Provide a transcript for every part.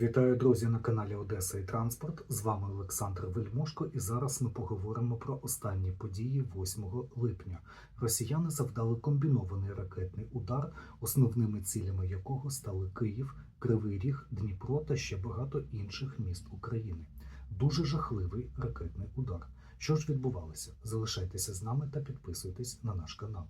Вітаю, друзі, на каналі Одеса і Транспорт. З вами Олександр Вельмошко, і зараз ми поговоримо про останні події 8 липня. Росіяни завдали комбінований ракетний удар, основними цілями якого стали Київ, Кривий Ріг, Дніпро та ще багато інших міст України. Дуже жахливий ракетний удар. Що ж відбувалося? Залишайтеся з нами та підписуйтесь на наш канал.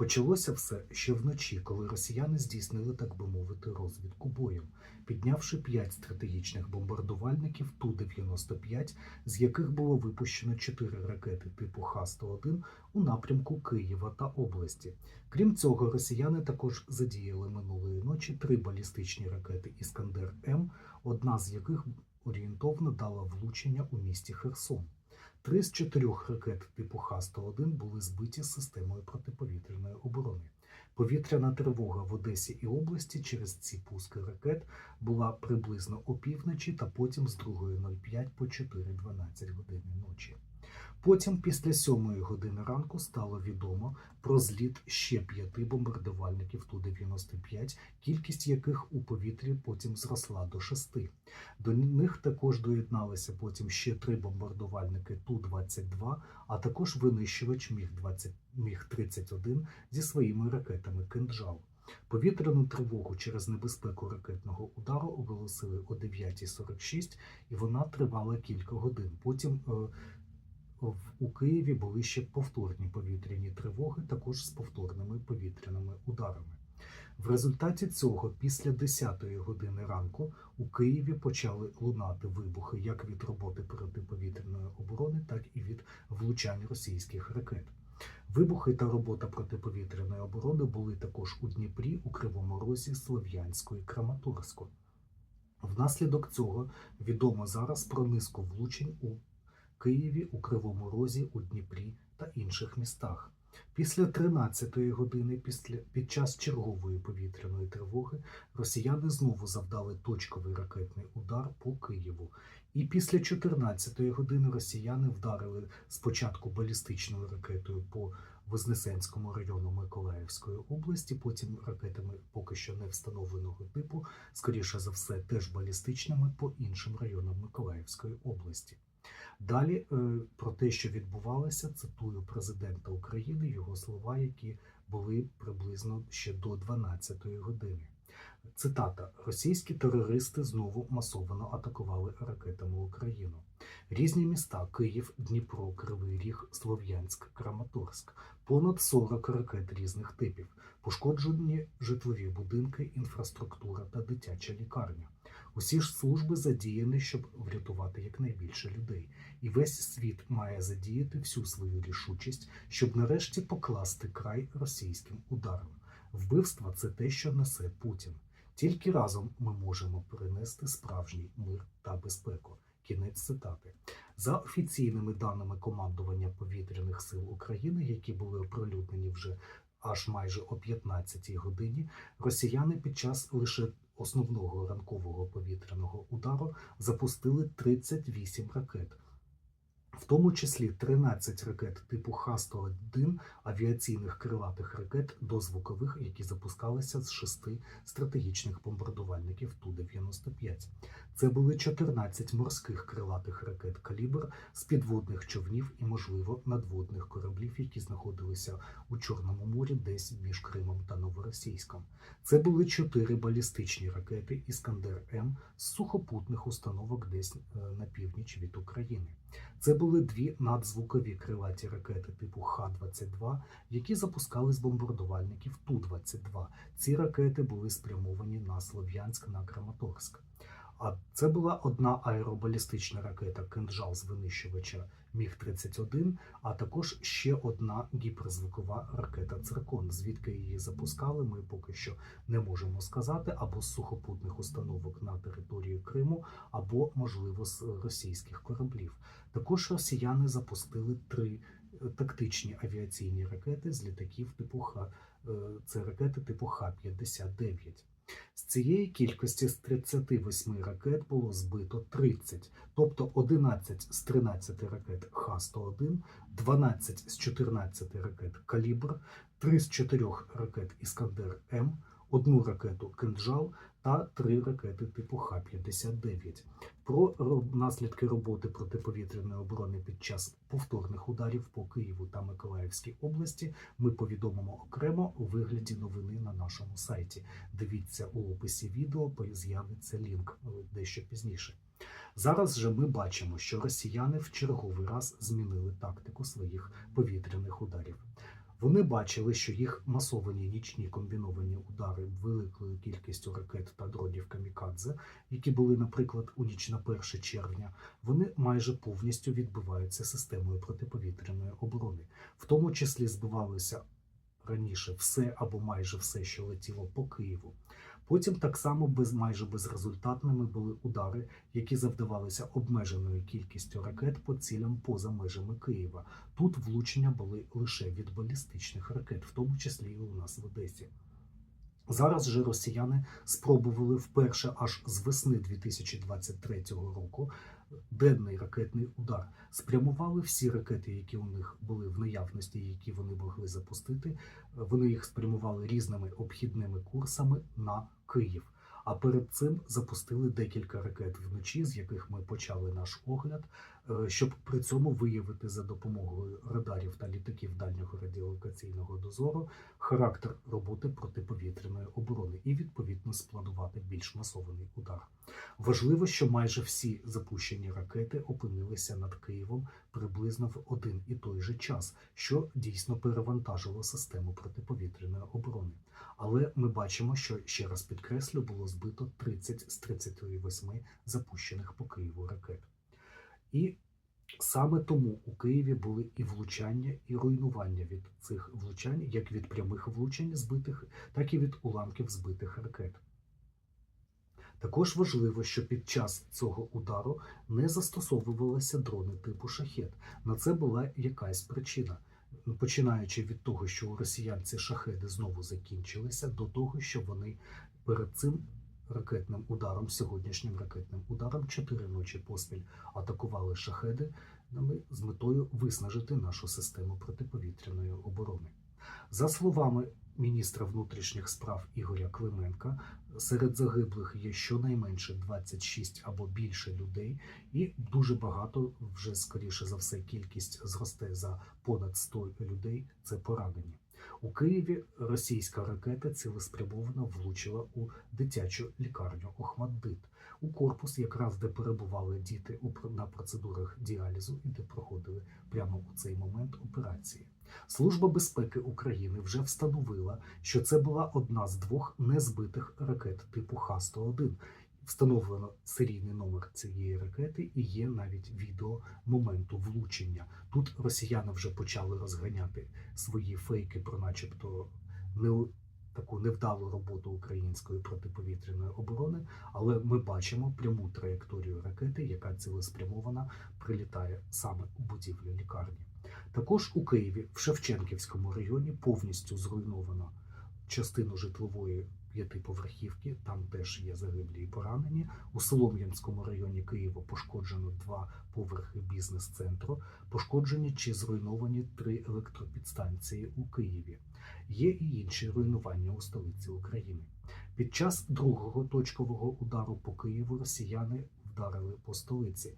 Почалося все ще вночі, коли росіяни здійснили, так би мовити, розвідку боєм, піднявши п'ять стратегічних бомбардувальників Ту-95, з яких було випущено чотири ракети типу Х-101 у напрямку Києва та області. Крім цього, росіяни також задіяли минулої ночі три балістичні ракети Іскандер М, одна з яких орієнтовно дала влучення у місті Херсон. Три з чотирьох ракет типу Х-101 були збиті системою протиповітряної оборони. Повітряна тривога в Одесі і області через ці пуски ракет була приблизно опівночі та потім з 2.05 по 4.12 години ночі. Потім, після 7 години ранку, стало відомо про зліт ще п'яти бомбардувальників Ту-95, кількість яких у повітрі потім зросла до шести. До них також доєдналися потім ще три бомбардувальники Ту-22, а також винищувач Міг-20 Міг-31 зі своїми ракетами «Кинджал». Повітряну тривогу через небезпеку ракетного удару оголосили о 9.46, і вона тривала кілька годин. Потім е, у Києві були ще повторні повітряні тривоги, також з повторними повітряними ударами. В результаті цього, після 10-ї години ранку, у Києві почали лунати вибухи як від роботи протиповітряної оборони, так і від влучань російських ракет. Вибухи та робота протиповітряної оборони були також у Дніпрі, у Кривому Розі, Слов'янську і Краматорську. Внаслідок цього відомо зараз про низку влучень у Києві, у Кривому Розі, у Дніпрі та інших містах. Після 13-ї години, після, під час чергової повітряної тривоги, росіяни знову завдали точковий ракетний удар по Києву. І після 14-ї години росіяни вдарили спочатку балістичною ракетою по Вознесенському району Миколаївської області, потім ракетами поки що не встановленого типу, скоріше за все, теж балістичними по іншим районам Миколаївської області. Далі е, про те, що відбувалося, цитую президента України, його слова, які були приблизно ще до 12-ї години. Цитата: Російські терористи знову масово атакували ракетами Україну. Різні міста Київ, Дніпро, Кривий Ріг, Слов'янськ, Краматорськ, понад 40 ракет різних типів, пошкоджені житлові будинки, інфраструктура та дитяча лікарня. Усі ж служби задіяні, щоб врятувати якнайбільше людей, і весь світ має задіяти всю свою рішучість, щоб нарешті покласти край російським ударам. Вбивство це те, що несе Путін. Тільки разом ми можемо принести справжній мир та безпеку. Кінець цитати. За офіційними даними командування повітряних сил України, які були оприлюднені вже аж майже о 15-й годині, росіяни під час лише основного ранкового повітряного удару запустили 38 ракет, в тому числі 13 ракет типу Х-101 авіаційних крилатих ракет дозвукових, які запускалися з шести стратегічних бомбардувальників Ту-95. Це були 14 морських крилатих ракет «Калібр» з підводних човнів і, можливо, надводних кораблів, які знаходилися у Чорному морі, десь між Кримом та Новоросійськом. Це були чотири балістичні ракети Іскандер М з сухопутних установок десь е, на північ від України. Це були дві надзвукові крилаті ракети типу Х-22, які запускали з бомбардувальників Ту-22. Ці ракети були спрямовані на Слов'янськ на Краматорськ. А це була одна аеробалістична ракета «Кинджал» з винищувача Міг-31, а також ще одна гіперзвукова ракета «Циркон». Звідки її запускали, ми поки що не можемо сказати, або з сухопутних установок на території Криму, або, можливо, з російських кораблів. Також росіяни запустили три е, тактичні авіаційні ракети з літаків типу Х. е, Це ракети типу Х-59. З цієї кількості з 38 ракет було збито 30, тобто 11 з 13 ракет Х-101, 12 з 14 ракет «Калібр», 3 з 4 ракет «Іскандер М», одну ракету «Кинджал» та три ракети типу Х-59. Про наслідки роботи протиповітряної оборони під час повторних ударів по Києву та Миколаївській області ми повідомимо окремо у вигляді новини на нашому сайті. Дивіться у описі відео, з'явиться лінк е, дещо пізніше. Зараз же ми бачимо, що росіяни в черговий раз змінили тактику своїх повітряних ударів. Вони бачили, що їх масовані нічні комбіновані удари великою кількістю ракет та дронів камікадзе, які були, наприклад, у ніч на 1 червня, вони майже повністю відбиваються системою протиповітряної оборони, в тому числі збивалося раніше все або майже все, що летіло по Києву. Потім так само без майже безрезультатними були удари, які завдавалися обмеженою кількістю ракет по цілям поза межами Києва. Тут влучення були лише від балістичних ракет, в тому числі і у нас в Одесі. Зараз же росіяни спробували вперше аж з весни 2023 року денний ракетний удар. Спрямували всі ракети, які у них були в наявності, які вони могли запустити. Вони їх спрямували різними обхідними курсами на Київ. А перед цим запустили декілька ракет вночі, з яких ми почали наш огляд, щоб при цьому виявити за допомогою радарів та літаків дальнього радіолокаційного дозору характер роботи протиповітряної оборони і відповідно спланувати більш масований удар. Важливо, що майже всі запущені ракети опинилися над Києвом приблизно в один і той же час, що дійсно перевантажило систему протиповітряної оборони. Але ми бачимо, що ще раз підкреслю, було збито 30 з 38 запущених по Києву ракет. І саме тому у Києві були і влучання, і руйнування від цих влучань, як від прямих влучань збитих, так і від уламків збитих ракет. Також важливо, що під час цього удару не застосовувалися дрони типу шахет. На це була якась причина. Починаючи від того, що у росіян ці шахеди знову закінчилися, до того, що вони перед цим ракетним ударом, сьогоднішнім ракетним ударом, чотири ночі поспіль атакували шахеди з метою виснажити нашу систему протиповітряної оборони. За словами міністра внутрішніх справ Ігоря Клименка, серед загиблих є щонайменше 26 або більше людей, і дуже багато, вже скоріше за все, кількість зросте за понад 100 людей. Це поранені. У Києві російська ракета цілеспрямовано влучила у дитячу лікарню Охмаддит, у корпус, якраз де перебували діти у на процедурах діалізу і де проходили прямо у цей момент операції. Служба безпеки України вже встановила, що це була одна з двох незбитих ракет типу Х-101. Встановлено серійний номер цієї ракети і є навіть відео моменту влучення. Тут росіяни вже почали розганяти свої фейки про, начебто, не таку невдалу роботу української протиповітряної оборони, але ми бачимо пряму траєкторію ракети, яка цілеспрямована прилітає саме у будівлю лікарні. Також у Києві, в Шевченківському районі, повністю зруйновано частину житлової п'ятиповерхівки. Там теж є загиблі і поранені. У Солом'янському районі Києва пошкоджено два поверхи бізнес-центру. Пошкоджені чи зруйновані три електропідстанції у Києві. Є і інші руйнування у столиці України. Під час другого точкового удару по Києву росіяни вдарили по столиці.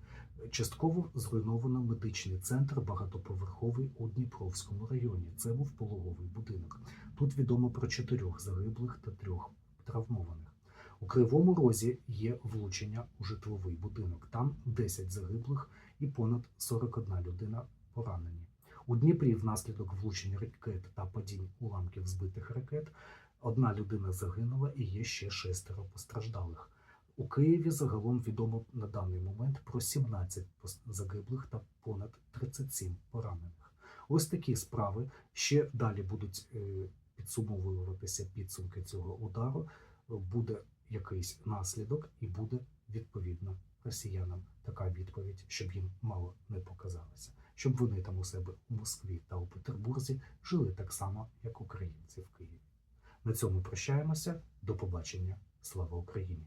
Частково зруйновано медичний центр багатоповерховий у Дніпровському районі. Це був пологовий будинок. Тут відомо про чотирьох загиблих та трьох травмованих. У Кривому Розі є влучення у житловий будинок. Там 10 загиблих і понад 41 людина поранені. У Дніпрі внаслідок влучень ракет та падінь уламків збитих ракет одна людина загинула і є ще шестеро постраждалих. У Києві загалом відомо на даний момент про 17 загиблих та понад 37 поранених. Ось такі справи ще далі будуть е, підсумовуватися підсумки цього удару. Буде якийсь наслідок, і буде відповідно росіянам така відповідь, щоб їм мало не показалося, щоб вони там у себе у Москві та у Петербурзі жили так само, як українці в Києві. На цьому прощаємося. До побачення. Слава Україні!